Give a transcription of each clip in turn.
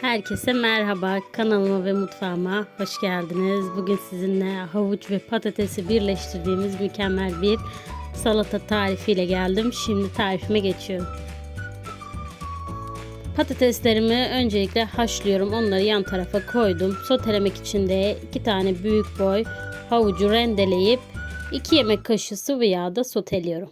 Herkese merhaba. Kanalıma ve mutfağıma hoş geldiniz. Bugün sizinle havuç ve patatesi birleştirdiğimiz mükemmel bir salata tarifiyle geldim. Şimdi tarifime geçiyorum. Patateslerimi öncelikle haşlıyorum. Onları yan tarafa koydum. Sotelemek için de 2 tane büyük boy havucu rendeleyip 2 yemek kaşığı sıvı yağda soteliyorum.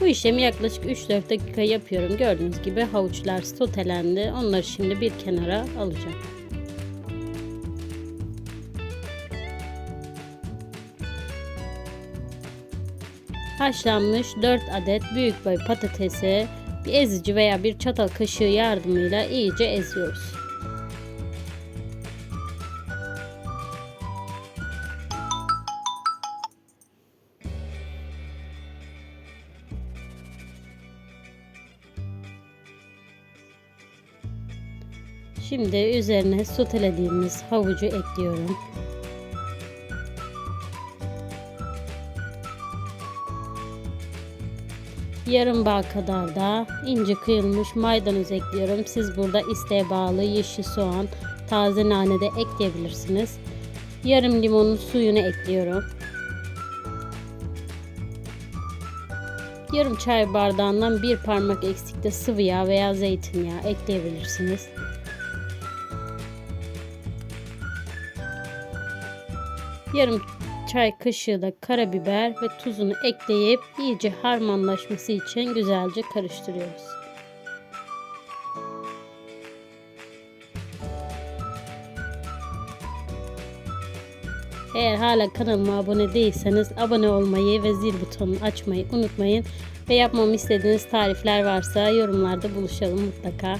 Bu işlemi yaklaşık 3-4 dakika yapıyorum. Gördüğünüz gibi havuçlar sotelendi. Onları şimdi bir kenara alacağım. Haşlanmış 4 adet büyük boy patatesi bir ezici veya bir çatal kaşığı yardımıyla iyice eziyoruz. Şimdi üzerine sotelediğimiz havucu ekliyorum. Yarım bağ kadar da ince kıyılmış maydanoz ekliyorum. Siz burada isteğe bağlı yeşil soğan, taze nane de ekleyebilirsiniz. Yarım limonun suyunu ekliyorum. Yarım çay bardağından bir parmak eksikte sıvı yağ veya zeytinyağı ekleyebilirsiniz. Yarım çay kaşığı da karabiber ve tuzunu ekleyip iyice harmanlaşması için güzelce karıştırıyoruz. Eğer hala kanalıma abone değilseniz abone olmayı ve zil butonunu açmayı unutmayın. Ve yapmamı istediğiniz tarifler varsa yorumlarda buluşalım mutlaka.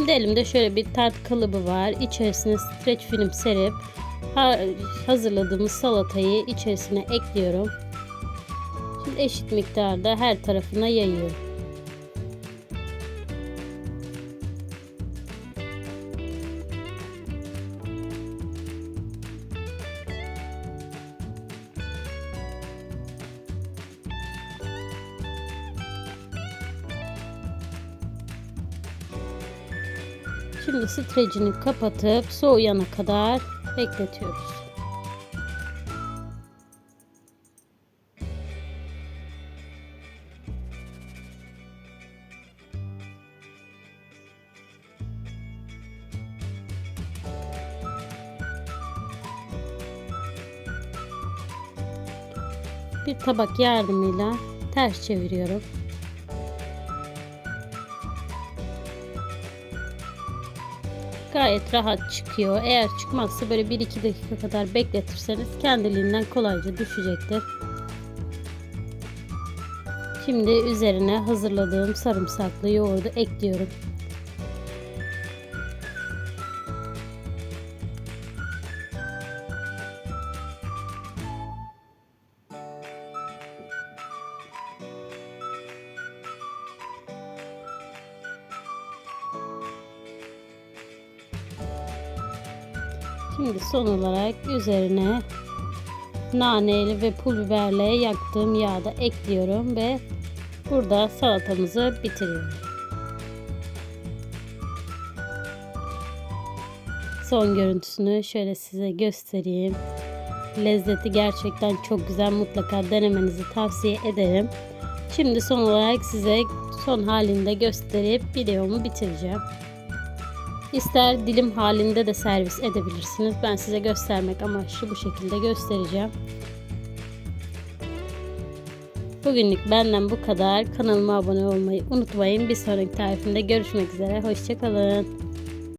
Şimdi elimde şöyle bir tart kalıbı var. İçerisine streç film serip hazırladığımız salatayı içerisine ekliyorum. Şimdi eşit miktarda her tarafına yayıyorum. Şimdi strecini kapatıp soğuyana kadar bekletiyoruz. Bir tabak yardımıyla ters çeviriyorum. Gayet rahat çıkıyor. Eğer çıkmazsa böyle 1-2 dakika kadar bekletirseniz kendiliğinden kolayca düşecektir. Şimdi üzerine hazırladığım sarımsaklı yoğurdu ekliyorum. Şimdi son olarak üzerine naneli ve pul biberle yaktığım yağda ekliyorum ve burada salatamızı bitiriyorum. Son görüntüsünü şöyle size göstereyim. Lezzeti gerçekten çok güzel. Mutlaka denemenizi tavsiye ederim. Şimdi son olarak size son halinde gösterip videomu bitireceğim. İster dilim halinde de servis edebilirsiniz. Ben size göstermek amaçlı bu şekilde göstereceğim. Bugünlük benden bu kadar. Kanalıma abone olmayı unutmayın. Bir sonraki tarifimde görüşmek üzere. Hoşçakalın.